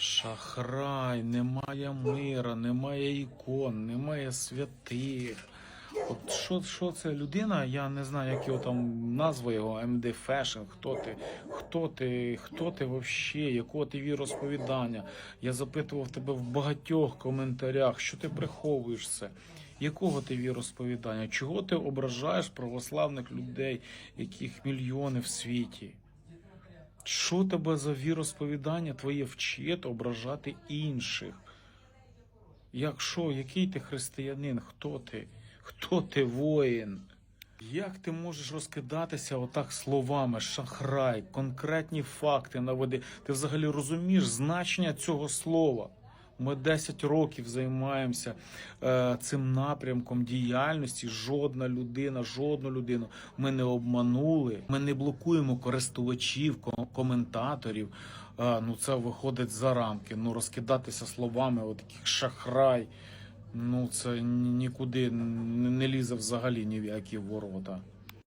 Шахрай, немає мира, немає ікон, немає святих. От що, що це людина? Я не знаю, як його там назва його, МД Fashion, хто ти, хто ти, хто ти вообще, якого ти віросповідання. Я запитував тебе в багатьох коментарях, що ти приховуєш це. Якого ти віросповідання? Чого ти ображаєш православних людей, яких мільйони в світі? Що тебе за віросповідання твоє вчить ображати інших? Якщо який ти християнин? Хто ти? Хто ти воїн? Як ти можеш розкидатися отак словами, шахрай, конкретні факти наведи? Ти взагалі розумієш значення цього слова? Ми 10 років займаємося е, цим напрямком діяльності. Жодна людина, жодну людину ми не обманули. Ми не блокуємо користувачів, коментаторів. Е, ну це виходить за рамки. Ну розкидатися словами, от таких шахрай. Ну це нікуди не лізе взагалі ні в які ворота.